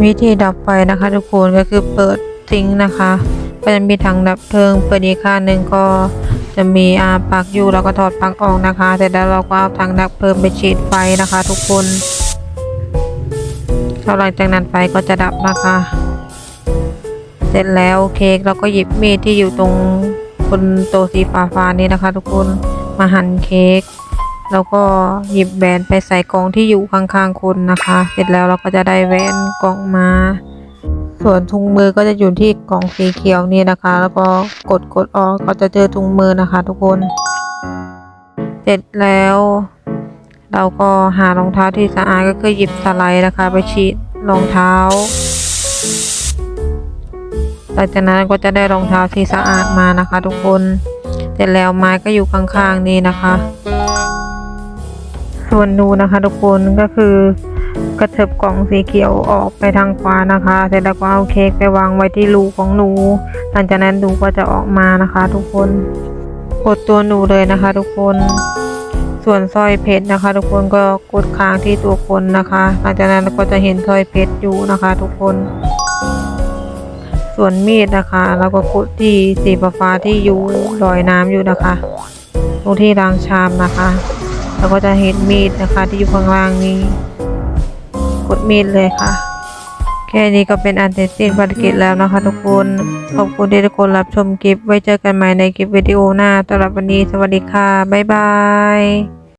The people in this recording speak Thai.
วิธีดับไฟนะคะ ทุกคนก็คือเปิดซิงนะคะ ก็จะมีถังดับเพลิงเปิดอีกข้างหนึ่งก็จะมีอาปลั๊กอยู่แล้วก็ถอดปลั๊กออกนะคะเสร็จแล้วเราก็เอาถังดับเพลิงไปฉีดไฟนะคะ ทุกคนแล้วหลังจากนั้นไฟก็จะดับนะคะ เสร็จแล้วเค้กเราก็หยิบมีดที่อยู่ตรงบนโต๊ะสีฟ้าฟ้าๆนี้นะคะ ทุกคนมาหั่นเค้ก แล้วก็หยิบแหวนไปใส่กล่องที่อยู่ข้างๆคุณนะคะ เสร็จแล้วเราก็จะได้แหวนกล่องมา ส่วนถุงมือก็จะอยู่ที่กล่องสีเขียวนี่นะคะ แล้วก็กดกดออกก็จะเจอถุงมือนะคะ ทุกคน เสร็จแล้ว เราก็หารองเท้าที่สะอาดก็คือหยิบสไลด์นะคะ ไปฉีดรองเท้าหลังจากนั้นก็จะได้รองเท้าที่สะอาดมานะคะ ทุกคน เสร็จแล้วไม้ก็อยู่ข้างๆนี่นะคะ ส่วนหนูนะคะทุกคนก็คือกระเถิบกล่องสีเขียวออกไปทางขวานะคะ เสร็จแล้วก็เอาเค้กไปวางไว้ที่รูของหนู หลังจากนั้นหนูก็จะออกมานะคะ ทุกคนกดตัวหนูเลยนะคะ ทุกคน ส่วนสร้อยเพชรนะคะ ทุกคนก็กดค้างที่ตัวคนนะคะ หลังจากนั้นก็จะเห็นสร้อยเพชรอยู่นะคะ ทุกคน ส่วนมีดนะคะแล้วก็กดที่สีฟ้าที่อยู่ลอยน้ำอยู่นะคะ ตรงที่รางชามนะคะ แล้วก็จะเห็นมีดนะคะที่อยู่ข้างล่างนี้ กดมีดเลยค่ะ แค่นี้ก็เป็นอันเสร็จสิ้นภารกิจแล้วนะคะ ทุกคน ขอบคุณที่ทุกคนรับชมคลิป ไว้เจอกันใหม่ในคลิปวิดีโอหน้าสำหรับวันนี้สวัสดีค่ะ บ๊ายบาย